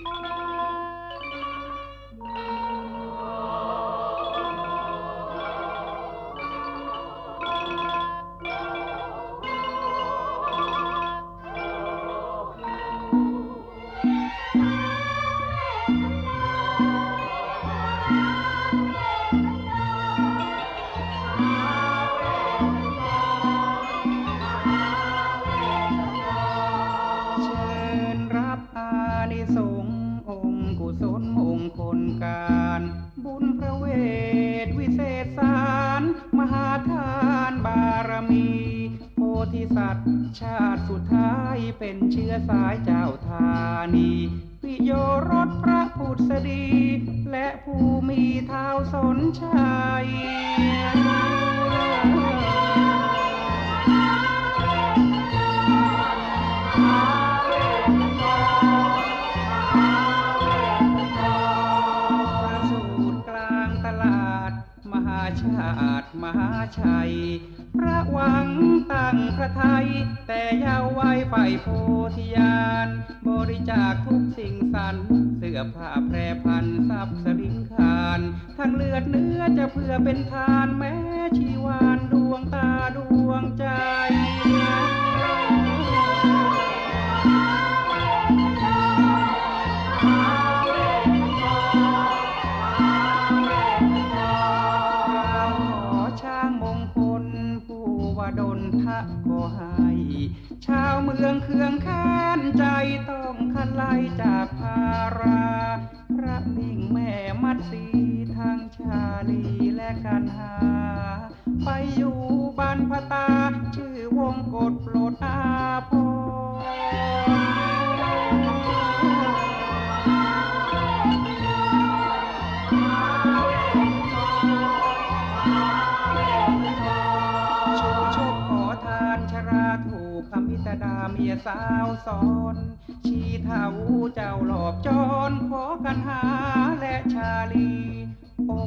เมหาทานบารมี โพธิสัตว์ ชาติสุดท้ายเป็นเชื้อสายเจ้าธานีปิโยรสพระพุทธดี และผู้มีเท้าสนชัย ชาติมหาชัย พระวังตั้งพระไทย แต่ยาวไว้ไฟโพธิญาณ บริจาคทุกสิ่งสรรเสื้อผ้าแพรพันทรัพย์สลิงคาน ทั้งเลือดเนื้อจะเพื่อเป็นทานแม้ชีวานดวงตา ดนทะก็ให้ชาวเมืองเคืองค้านใจต้องขันไล่จากภารา พระมิ่งแม่มัดสีทางชาลีและกันหา ไปอยู่บ้านพตา ชื่อวงกฎโปรดอาพ เมียสาวสอนชีเท้าเจ้าหลอกจนขอกันหาและชาลี